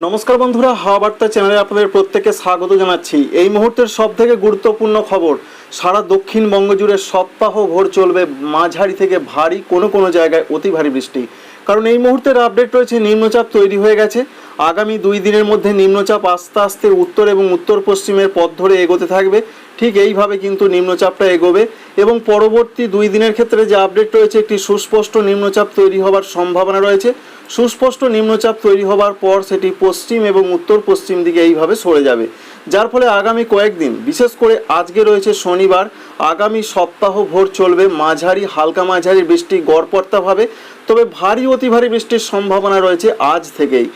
নমস্কার বন্ধুরা হাওয়া বার্তা চ্যানেলে আপনাদের প্রত্যেককে স্বাগত জানাচ্ছি। এই মুহূর্তের সব থেকে গুরুত্বপূর্ণ খবর, সারা দক্ষিণবঙ্গ জুড়ে সপ্তাহ ভোর চলবে মাঝারি থেকে ভারী কোনো কোনো জায়গায় অতি ভারী বৃষ্টি। কারণ এই মুহূর্তের আপডেট রয়েছে, নিম্নচাপ তৈরি হয়ে গেছে। আগামী দুই দিনের মধ্যে নিম্নচাপ আস্তে আস্তে উত্তর এবং উত্তর পশ্চিমের পথ ধরে এগোতে থাকবে। ঠিক এইভাবে কিন্তু নিম্নচাপটা এগোবে এবং পরবর্তী দুই দিনের ক্ষেত্রে যে আপডেট রয়েছে, একটি সুস্পষ্ট নিম্নচাপ তৈরি হবার সম্ভাবনা রয়েছে। সুস্পষ্ট নিম্নচাপ তৈরি হবার পর সেটি পশ্চিম এবং উত্তর পশ্চিম দিকে এইভাবে সরে যাবে। যার ফলে আগামী কয়েকদিন, বিশেষ করে আজকে রয়েছে শনিবার, আগামী সপ্তাহ ভোর চলবে মাঝারি, হালকা মাঝারি বৃষ্টি গড়পড়তাভাবে তবে ভারী, অতি ভারী বৃষ্টির সম্ভাবনা রয়েছে আজ থেকেই।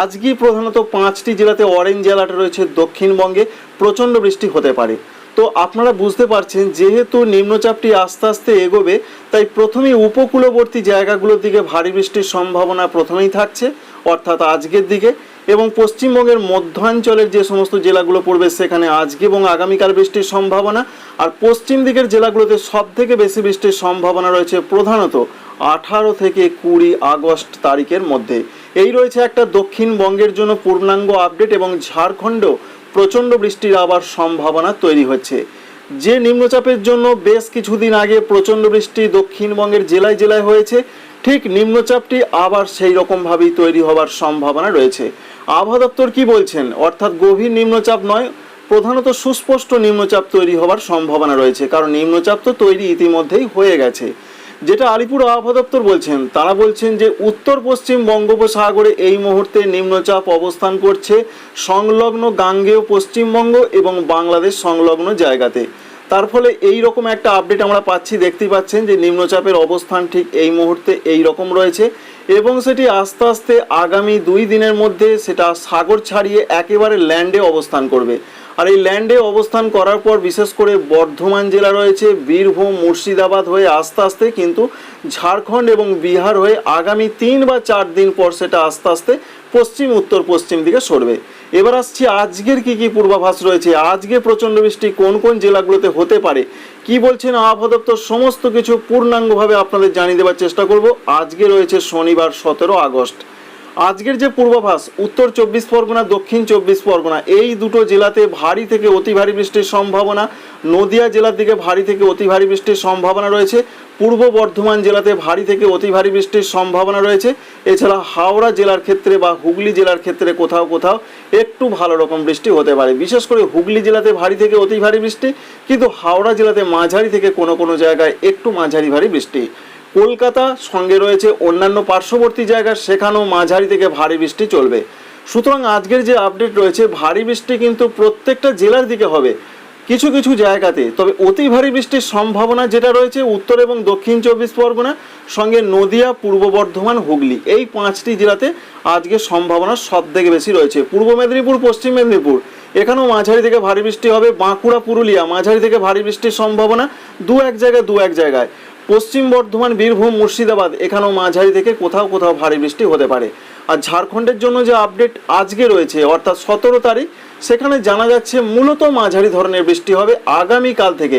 আজকেই প্রধানত পাঁচটি জেলাতে অরেঞ্জ অ্যালার্ট রয়েছে দক্ষিণবঙ্গে। প্রচণ্ড বৃষ্টি হতে পারে। তো আপনারা বুঝতে পারছেন, যেহেতু নিম্নচাপটি আস্তে আস্তে এগোবে, তাই প্রথমেই উপকূলবর্তী জায়গাগুলোর দিকে ভারী বৃষ্টির সম্ভাবনা প্রথমেই থাকছে, অর্থাৎ আজকের দিকে। এবং পশ্চিমবঙ্গের মধ্যাঞ্চলের যে সমস্ত জেলাগুলো পড়বে, সেখানে আজকে এবং আগামীকাল বৃষ্টির সম্ভাবনা। আর পশ্চিম দিকের জেলাগুলোতে সব থেকে বেশি বৃষ্টির সম্ভাবনা রয়েছে প্রধানত আঠারো থেকে কুড়ি আগস্ট তারিখের মধ্যে। এই রয়েছে একটা দক্ষিণবঙ্গের জন্য পূর্ণাঙ্গ আপডেট এবং ঝাড়খণ্ডেও প্রচণ্ড বৃষ্টির আবার সম্ভাবনা তৈরি হচ্ছে যে নিম্নচাপের জন্য বেশ কিছুদিন আগে প্রচণ্ড বৃষ্টি দক্ষিণবঙ্গের জেলায় জেলায় হয়েছে, ঠিক নিম্নচাপটি আবার সেই রকমভাবেই তৈরি হবার সম্ভাবনা রয়েছে। আবহাওয়া দপ্তর কি বলছেন? অর্থাৎ গভীর নিম্নচাপ নয়, প্রধানত সুস্পষ্ট নিম্নচাপ তৈরি হবার সম্ভাবনা রয়েছে, কারণ নিম্নচাপ তো তৈরি ইতিমধ্যেই হয়ে গেছে। যেটা আলিপুর আবহাওয়া দপ্তর বলছেন, তারা বলছেন যে উত্তর পশ্চিম বঙ্গোপসাগরে এই মুহূর্তে নিম্নচাপ অবস্থান করছে সংলগ্ন গাঙ্গেয় পশ্চিমবঙ্গ এবং বাংলাদেশ সংলগ্ন জায়গাতে। তার ফলে এই রকম একটা আপডেট আমরা পাচ্ছি, দেখতে পাচ্ছেন যে নিম্নচাপের অবস্থান ঠিক এই মুহূর্তে এই রকম রয়েছে এবং সেটি আস্তে আস্তে আগামী দুই দিনের মধ্যে সেটা সাগর ছাড়িয়ে একেবারে ল্যান্ডে অবস্থান করবে। আর এই ল্যান্ডে অবস্থান করার পর বিশেষ করে বর্ধমান জেলা রয়েছে, বীরভূম, মুর্শিদাবাদ হয়ে আস্তে আস্তে কিন্তু ঝাড়খণ্ড এবং বিহার হয়ে আগামী তিন বা চার দিন পর সেটা আস্তে আস্তে পশ্চিম, উত্তর, পশ্চিম দিকে সরবে। এবার আসছি আজকের কি কি পূর্বাভাস রয়েছে? আজকে প্রচণ্ড বৃষ্টি কোন কোন জেলাগুলোতে হতে পারে? কি বলছেন আবহাওয়া দপ্তর? সমস্ত কিছু পূর্ণাঙ্গভাবে আপনাদের জানিয়ে দেওয়ার চেষ্টা করব। আজকে রয়েছে শনিবার, সতেরো আগস্ট। আজকের যে পূর্বাভাস, উত্তর চব্বিশ পরগনা, দক্ষিণ চব্বিশ পরগনা, এই দুটো জেলাতে ভারী থেকে অতি ভারী বৃষ্টির সম্ভাবনা। নদিয়া জেলার দিকে ভারী থেকে অতি ভারী বৃষ্টির সম্ভাবনা রয়েছে। পূর্ব বর্ধমান জেলাতে ভারী থেকে অতি ভারী বৃষ্টির সম্ভাবনা রয়েছে। এছাড়া হাওড়া জেলার ক্ষেত্রে বা হুগলি জেলার ক্ষেত্রে কোথাও কোথাও একটু ভালো রকম বৃষ্টি হতে পারে। বিশেষ করে হুগলি জেলাতে ভারী থেকে অতি ভারী বৃষ্টি, কিন্তু হাওড়া জেলাতে মাঝারি থেকে কোনো কোনো জায়গায় একটু মাঝারি ভারী বৃষ্টি। কলকাতা সঙ্গে রয়েছে অন্যান্য পার্শ্ববর্তী জায়গা সেখানেও মাঝারি থেকে ভারী বৃষ্টি চলবে। সুতরাং আজকের যে আপডেট রয়েছে, ভারী বৃষ্টি কিন্তু প্রত্যেকটা জেলার দিকে হবে, কিছু কিছু জায়গাতে। তবে অতি ভারী বৃষ্টির সম্ভাবনা যেটা রয়েছে, উত্তর এবং দক্ষিণ চব্বিশ পরগনা, সঙ্গে নদিয়া, পূর্ব বর্ধমান, হুগলি, এই পাঁচটি জেলাতে আজকে সম্ভাবনা সব থেকে বেশি রয়েছে। পূর্ব মেদিনীপুর, পশ্চিম মেদিনীপুর, এখানেও মাঝারি থেকে ভারী বৃষ্টি হবে। বাঁকুড়া, পুরুলিয়া, মাঝারি থেকে ভারী বৃষ্টির সম্ভাবনা দু এক জায়গায়, দু এক জায়গায়। পশ্চিম বর্ধমান, বীরভূম, মুর্শিদাবাদ, এখানেও মাঝারি থেকে কোথাও কোথাও ভারী বৃষ্টি হতে পারে। আর ঝাড়খণ্ডের জন্য যে আপডেট আজকে রয়েছে, অর্থাৎ সতেরো তারিখ, সেখানে জানা যাচ্ছে মূলত মাঝারি ধরনের বৃষ্টি হবে আগামীকাল থেকে।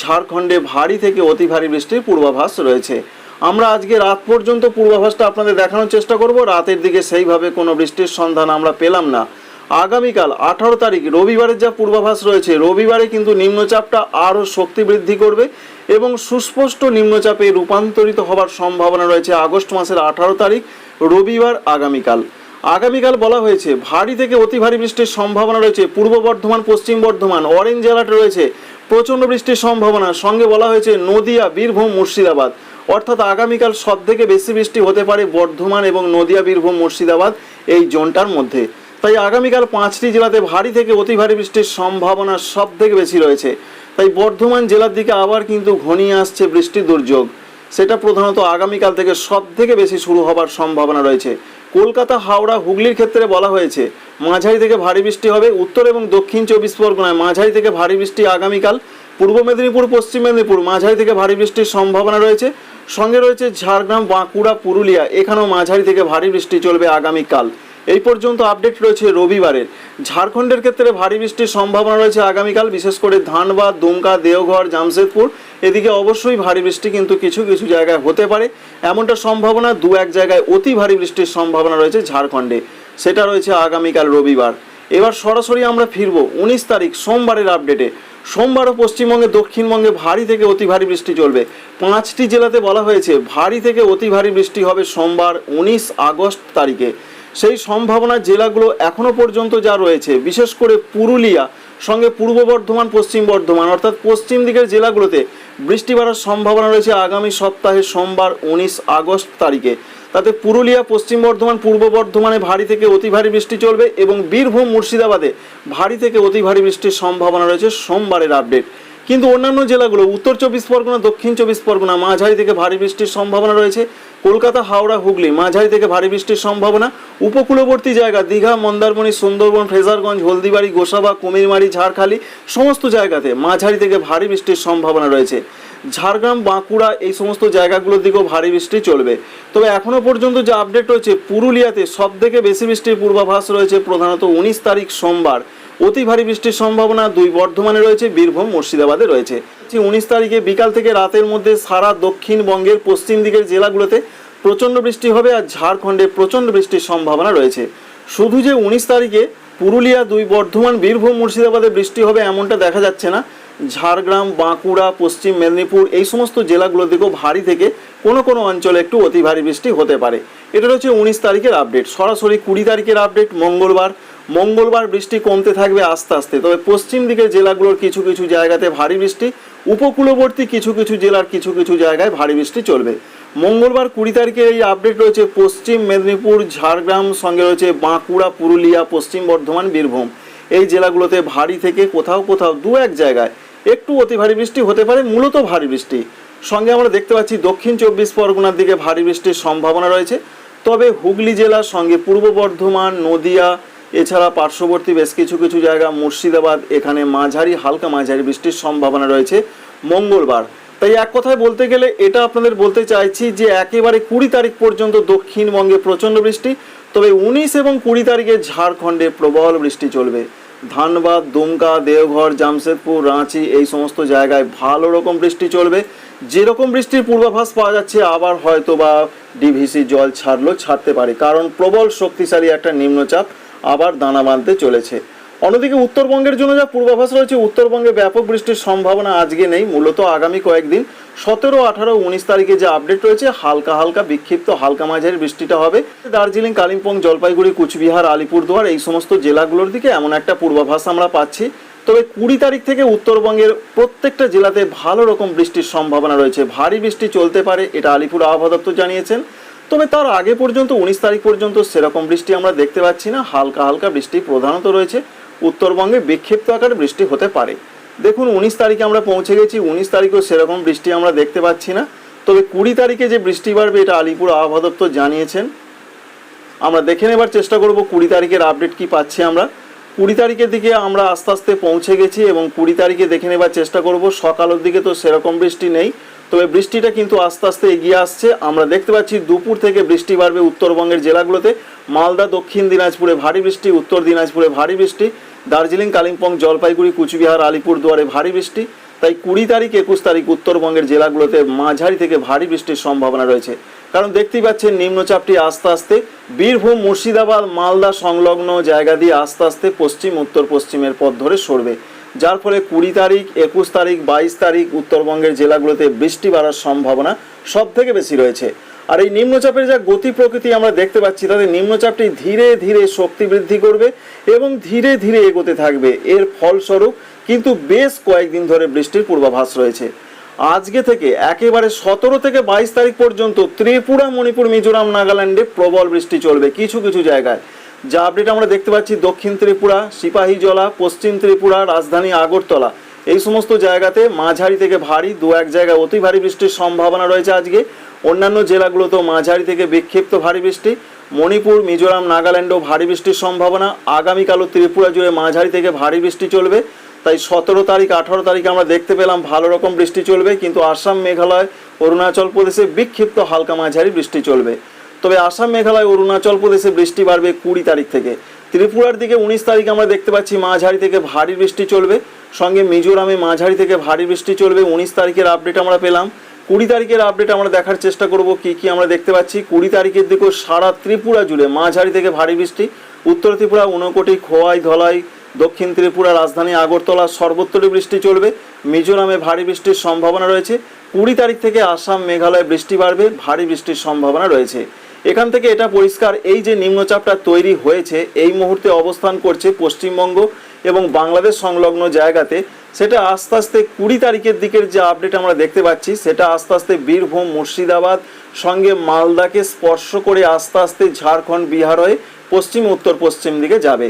ঝাড়খণ্ডে ভারী থেকে অতি ভারী বৃষ্টির পূর্বাভাস রয়েছে। আমরা আজকে রাত পর্যন্ত পূর্বাভাসটা আপনাদের দেখানোর চেষ্টা করব। রাতের দিকে সেইভাবে কোনো বৃষ্টির সন্ধান আমরা পেলাম না। আগামীকাল আঠারো তারিখ রবিবারের যা পূর্বাভাস রয়েছে, রবিবারে কিন্তু নিম্নচাপটা আরও শক্তি বৃদ্ধি করবে এবং সুস্পষ্ট নিম্নচাপে রূপান্তরিত হবার সম্ভাবনা রয়েছে আগস্ট মাসের আঠারো তারিখ, রবিবার আগামীকাল। আগামীকাল বলা হয়েছে, ভারী থেকে অতি ভারী বৃষ্টির সম্ভাবনা রয়েছে, পূর্ব বর্ধমান, পশ্চিম বর্ধমান অরেঞ্জ অ্যালার্ট রয়েছে, প্রচণ্ড বৃষ্টির সম্ভাবনা, সঙ্গে বলা হয়েছে নদিয়া, বীরভূম, মুর্শিদাবাদ। অর্থাৎ আগামীকাল সব থেকে বেশি বৃষ্টি হতে পারে বর্ধমান এবং নদিয়া, বীরভূম, মুর্শিদাবাদ এই জোনটার মধ্যে। তাই আগামীকাল পাঁচটি জেলাতে ভারী থেকে অতি ভারী বৃষ্টির সম্ভাবনা সব থেকে বেশি রয়েছে। তাই বর্ধমান জেলার দিকে আবার কিন্তু ঘনিয়ে আসছে বৃষ্টি দুর্যোগ। সেটা প্রধানত আগামীকাল থেকে সব থেকে বেশি শুরু হবার সম্ভাবনা রয়েছে। কলকাতা, হাওড়া, হুগলির ক্ষেত্রে বলা হয়েছে, মাঝারি থেকে ভারী বৃষ্টি হবে। উত্তর এবং দক্ষিণ চব্বিশ পরগনায় মাঝারি থেকে ভারী বৃষ্টি আগামীকাল। পূর্ব মেদিনীপুর, পশ্চিম মেদিনীপুর মাঝারি থেকে ভারী বৃষ্টির সম্ভাবনা রয়েছে। সঙ্গে রয়েছে ঝাড়গ্রাম, বাঁকুড়া, পুরুলিয়া। এখানেও মাঝারি থেকে ভারী বৃষ্টি চলবে আগামীকাল। এই পর্যন্ত আপডেট রয়েছে রবিবারের ঝাড়খণ্ডের ক্ষেত্রে ভারী বৃষ্টির সম্ভাবনা রয়েছে আগামীকাল, বিশেষ করে ধানবাদ, দুমকা, দেওঘর, জামশেদপুর। এদিকে অবশ্যই ভারী বৃষ্টি কিন্তু কিছু কিছু জায়গায় হতে পারে। এমনটা সম্ভাবনা দু এক জায়গায় অতি ভারী বৃষ্টির সম্ভাবনা রয়েছে ঝাড়খণ্ডে। সেটা রয়েছে আগামীকাল রবিবার। এবার সরাসরি আমরা ফিরবো উনিশ তারিখ, সোমবারের আপডেটে সোমবারও পশ্চিমবঙ্গে, দক্ষিণবঙ্গে ভারী থেকে অতি ভারী বৃষ্টি চলবে। পাঁচটি জেলাতে বলা হয়েছে, ভারী থেকে অতি ভারী বৃষ্টি হবে সোমবার উনিশ আগস্ট তারিখে। সেই সম্ভাবনা জেলাগুলো এখনও পর্যন্ত যা রয়েছে, বিশেষ করে পুরুলিয়া, সঙ্গে পূর্ব বর্ধমান, পশ্চিম বর্ধমান, অর্থাৎ পশ্চিম দিকের জেলাগুলোতে বৃষ্টি বাড়ার সম্ভাবনা রয়েছে আগামী সপ্তাহে সোমবার উনিশ আগস্ট তারিখে। তাতে পুরুলিয়া, পশ্চিম বর্ধমান, পূর্ব বর্ধমানে ভারী থেকে অতি ভারী বৃষ্টি চলবে এবং বীরভূম, মুর্শিদাবাদে ভারী থেকে অতি ভারী বৃষ্টির সম্ভাবনা রয়েছে সোমবারের আপডেট। কিন্তু অন্যান্য জেলাগুলো, উত্তর চব্বিশ পরগনা, দক্ষিণ চব্বিশ পরগনা, মাঝারি থেকে ভারী বৃষ্টির সম্ভাবনা রয়েছে। কলকাতা, হাওড়া, হুগলি, মাঝারি থেকে ভারী বৃষ্টির সম্ভাবনা। উপকূলবর্তী জায়গা, দীঘা, মন্দারমণি, সুন্দরবন ফ্রেজারগঞ্জ হলদিবাড়ি, গোসাবা, কুমিরমারি, ঝাড়খালি, সমস্ত জায়গাতে মাঝারি থেকে ভারী বৃষ্টির সম্ভাবনা রয়েছে। ঝাড়গ্রাম, বাঁকুড়া এই সমস্ত জায়গাগুলোর দিকেও ভারী বৃষ্টি চলবে। তবে এখনও পর্যন্ত যে আপডেট রয়েছে, পুরুলিয়াতে সব থেকে বেশি বৃষ্টির পূর্বাভাস রয়েছে প্রধানত উনিশ তারিখ সোমবার। অতি ভারী বৃষ্টির সম্ভাবনা দুই বর্ধমানে রয়েছে, বীরভূম, মুর্শিদাবাদে রয়েছে। উনিশ তারিখে বিকাল থেকে রাতের মধ্যে সারা দক্ষিণবঙ্গের পশ্চিম দিকের জেলাগুলোতে প্রচণ্ড বৃষ্টি হবে আর ঝাড়খণ্ডে প্রচণ্ড বৃষ্টির সম্ভাবনা রয়েছে। শুধু যে উনিশ তারিখে পুরুলিয়া, দুই বর্ধমান, বীরভূম, মুর্শিদাবাদে বৃষ্টি হবে এমনটা দেখা যাচ্ছে না। ঝাড়গ্রাম, বাঁকুড়া, পশ্চিম মেদিনীপুর এই সমস্ত জেলাগুলো দিকেও ভারী থেকে কোনো কোনো অঞ্চলে একটু অতি ভারী বৃষ্টি হতে পারে। এটা হচ্ছে উনিশ তারিখের আপডেট সরাসরি কুড়ি তারিখের আপডেট মঙ্গলবার মঙ্গলবার বৃষ্টি কমতে থাকবে আস্তে আস্তে। তবে পশ্চিম দিকের জেলাগুলোর কিছু কিছু জায়গাতে ভারী বৃষ্টি, উপকূলবর্তী কিছু কিছু জেলার কিছু কিছু জায়গায় ভারী বৃষ্টি চলবে। মঙ্গলবার কুড়ি তারিখে এই আপডেট রয়েছে পশ্চিম মেদিনীপুর, ঝাড়গ্রাম, সঙ্গে রয়েছে বাঁকুড়া, পুরুলিয়া, পশ্চিম বর্ধমান, বীরভূম। এই জেলাগুলোতে ভারী থেকে কোথাও কোথাও দু এক জায়গায় একটু অতি ভারী বৃষ্টি হতে পারে, মূলত ভারী বৃষ্টি। সঙ্গে আমরা দেখতে পাচ্ছি দক্ষিণ চব্বিশ পরগনার দিকে ভারী বৃষ্টির সম্ভাবনা রয়েছে। তবে হুগলি জেলার সঙ্গে পূর্ব বর্ধমান, নদিয়া এছাড়া পার্শ্ববর্তী বেশ কিছু কিছু জায়গা মুর্শিদাবাদ, এখানে মাঝারি, হালকা মাঝারি বৃষ্টির সম্ভাবনা রয়েছে মঙ্গলবার। তাই এক কথায় বলতে গেলে এটা আপনাদের বলতে চাইছি যে একেবারে কুড়ি তারিখ পর্যন্ত দক্ষিণবঙ্গে প্রচণ্ড বৃষ্টি, তবে উনিশ এবং কুড়ি তারিখে ঝাড়খণ্ডে প্রবল বৃষ্টি চলবে। ধানবাদ, দুমকা, দেওঘর, জামশেদপুর, রাঁচি এই সমস্ত জায়গায় ভালো রকম বৃষ্টি চলবে। যেরকম বৃষ্টির পূর্বাভাস পাওয়া যাচ্ছে, আবার হয়তো বা ডিভিসি জল ছাড়লো ছাড়তে পারে, কারণ প্রবল শক্তিশালী একটা নিম্নচাপ। আবার দানা বাঁধতে চলেছে। অন্যদিকে উত্তরবঙ্গের জন্য যা পূর্বাভাস রয়েছে, উত্তরবঙ্গে ব্যাপক বৃষ্টির সম্ভাবনা আজকে নেই। মূলত আগামী কয়েকদিন, সতেরো, আঠারো, উনিশ তারিখে যে আপডেট রয়েছে, হালকা হালকা বিক্ষিপ্ত হালকা মাঝারি বৃষ্টিটা হবে। দার্জিলিং, কালিম্পং, জলপাইগুড়ি, কুচবিহার, আলিপুরদুয়ার এই সমস্ত জেলাগুলোর দিকে এমন একটা পূর্বাভাস আমরা পাচ্ছি। তবে কুড়ি তারিখ থেকে উত্তরবঙ্গের প্রত্যেকটা জেলাতে ভালো রকম বৃষ্টির সম্ভাবনা রয়েছে। ভারী বৃষ্টি চলতে পারে, এটা আলিপুর আবহাওয়া দপ্তর জানিয়েছেন। তবে তার আগে পর্যন্ত, উনিশ তারিখ পর্যন্ত সেরকম বৃষ্টি আমরা দেখতে পাচ্ছি না। হালকা হালকা বৃষ্টি প্রধানত রয়েছে। উত্তরবঙ্গে বিক্ষিপ্ত আকারে বৃষ্টি হতে পারে। দেখুন, উনিশ তারিখে আমরা পৌঁছে গেছি। উনিশ তারিখেও সেরকম বৃষ্টি আমরা দেখতে পাচ্ছি না। তবে কুড়ি তারিখে যে বৃষ্টি বাড়বে, এটা আলিপুর আবহাওয়া দপ্তর জানিয়েছেন। আমরা দেখে নেবার চেষ্টা করব কুড়ি তারিখের আপডেট কি পাচ্ছি আমরা। কুড়ি তারিখের দিকে আমরা আস্তে আস্তে পৌঁছে গেছি এবং কুড়ি তারিখে দেখে নেবার চেষ্টা করব। সকালের দিকে তো সেরকম বৃষ্টি নেই। তবে বৃষ্টিটা কিন্তু আস্তে আস্তে এগিয়ে আসছে। আমরা দেখতে পাচ্ছি দুপুর থেকে বৃষ্টি বাড়বে উত্তরবঙ্গের জেলাগুলোতে। মালদা, দক্ষিণ দিনাজপুরে ভারী বৃষ্টি, উত্তর দিনাজপুরে ভারী বৃষ্টি। দার্জিলিং, কালিম্পং, জলপাইগুড়ি, কুচবিহার, আলিপুরদুয়ারে ভারী বৃষ্টি। তাই কুড়ি তারিখ, একুশ তারিখ উত্তরবঙ্গের জেলাগুলোতে মাঝারি থেকে ভারী বৃষ্টির সম্ভাবনা রয়েছে। কারণ দেখতেই পাচ্ছেন, নিম্নচাপটি আস্তে আস্তে। বীরভূম, মুর্শিদাবাদ, মালদা সংলগ্ন জায়গা দিয়ে আস্তে আস্তে পশ্চিম, উত্তর পশ্চিমের পথ ধরে সরবে। যার ফলে কুড়ি তারিখ, একুশ তারিখ, বাইশ তারিখ উত্তরবঙ্গের জেলাগুলোতে বৃষ্টি বাড়ার সম্ভাবনা সব থেকে বেশি রয়েছে। আর এই নিম্নচাপের যা গতি প্রকৃতি আমরা দেখতে পাচ্ছি তাদের নিম্নচাপটি ধীরে ধীরে শক্তি বৃদ্ধি করবে এবং ধীরে ধীরে এগোতে থাকবে। এর ফলস্বরূপ কিন্তু বেশ কয়েকদিন ধরে বৃষ্টির পূর্বাভাস রয়েছে। আজকে থেকে একেবারে সতেরো থেকে বাইশ তারিখ পর্যন্ত ত্রিপুরা, মণিপুর, মিজোরাম, নাগাল্যান্ডে প্রবল বৃষ্টি চলবে কিছু কিছু জায়গায়। যা আপডেট আমরা দেখতে পাচ্ছি দক্ষিণ ত্রিপুরা সিপাহীজলা পশ্চিম ত্রিপুরা, রাজধানী আগরতলা। এই সমস্ত জায়গাতে মাঝারি থেকে ভারী, দু এক জায়গায় অতি ভারী বৃষ্টির সম্ভাবনা রয়েছে আজকে। অন্যান্য জেলাগুলোতেও মাঝারি থেকে বিক্ষিপ্ত ভারী বৃষ্টি। মণিপুর, মিজোরাম, নাগাল্যান্ডেও ভারী বৃষ্টির সম্ভাবনা। আগামীকালও ত্রিপুরা জুড়ে মাঝারি থেকে ভারী বৃষ্টি চলবে। তাই সতেরো তারিখ, আঠারো তারিখে আমরা দেখতে পেলাম ভালো রকম বৃষ্টি চলবে। কিন্তু আসাম, মেঘালয়, অরুণাচল প্রদেশে বিক্ষিপ্ত হালকা মাঝারি বৃষ্টি চলবে। তবে আসাম মেঘালয়, অরুণাচল প্রদেশে বৃষ্টি বাড়বে কুড়ি তারিখ থেকে। ত্রিপুরার দিকে উনিশ তারিখ আমরা দেখতে পাচ্ছি মাঝারি থেকে ভারী বৃষ্টি চলবে। সঙ্গে মিজোরামে মাঝারি থেকে ভারী বৃষ্টি চলবে। উনিশ তারিখের আপডেট আমরা পেলাম। কুড়ি তারিখের আপডেট আমরা দেখার চেষ্টা করব কি কি আমরা দেখতে পাচ্ছি। কুড়ি তারিখের দিকেও সারা ত্রিপুরা জুড়ে মাঝারি থেকে ভারী বৃষ্টি। উত্তর ত্রিপুরা, ঊনকোটি, খোয়াই, ধলাই, দক্ষিণ ত্রিপুরা, রাজধানী আগরতলা সর্বত্রই বৃষ্টি চলবে। মিজোরামে ভারী বৃষ্টির সম্ভাবনা রয়েছে। কুড়ি তারিখ থেকে আসাম, মেঘালয়ে বৃষ্টি বাড়বে। ভারী বৃষ্টির সম্ভাবনা রয়েছে। এখান থেকে এটা পরিষ্কার, এই যে নিম্নচাপটা তৈরি হয়েছে, এই মুহূর্তে অবস্থান করছে পশ্চিমবঙ্গ এবং বাংলাদেশ সংলগ্ন জায়গাতে। সেটা আস্তে আস্তে কুড়ি তারিখের দিকের যে আপডেট আমরা দেখতে পাচ্ছি, সেটা আস্তে আস্তে বীরভূম, মুর্শিদাবাদ, সঙ্গে মালদাকে স্পর্শ করে আস্তে আস্তে ঝাড়খণ্ড, বিহার হয়ে পশ্চিম, উত্তর, পশ্চিম দিকে যাবে।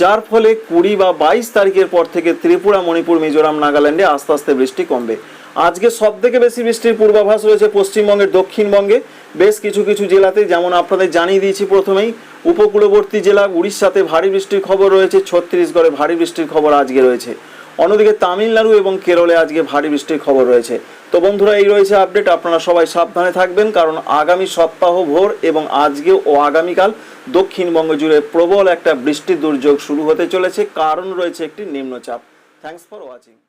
যার ফলে কুড়ি বা বাইশ তারিখের পর থেকে ত্রিপুরা, মণিপুর, মিজোরাম, নাগাল্যান্ডে আস্তে আস্তে বৃষ্টি কমবে। আজকে সব থেকে বেশি বৃষ্টির পূর্বাভাস রয়েছে পশ্চিমবঙ্গের দক্ষিণবঙ্গে। বেশ কিছু কিছু জেলাতে, যেমন আপনাদের জানিয়ে দিয়েছি প্রথমেই, উপকূলবর্তী জেলা উড়িষ্যাতে ভারী বৃষ্টির খবর রয়েছে, ছত্তিশগড়ে ভারী বৃষ্টির খবর আজকে রয়েছে। অন্যদিকে তামিলনাড়ু এবং কেরলে আজকে ভারী বৃষ্টির খবর রয়েছে। তো বন্ধুরা, এই রয়েছে আপডেট, আপনারা সবাই সাবধানে থাকবেন, কারণ আগামী সপ্তাহ ভোর এবং আজকে ও আগামীকাল দক্ষিণবঙ্গ জুড়ে প্রবল একটা বৃষ্টির দুর্যোগ শুরু হতে চলেছে। কারণ রয়েছে একটি নিম্নচাপ। Thanks for watching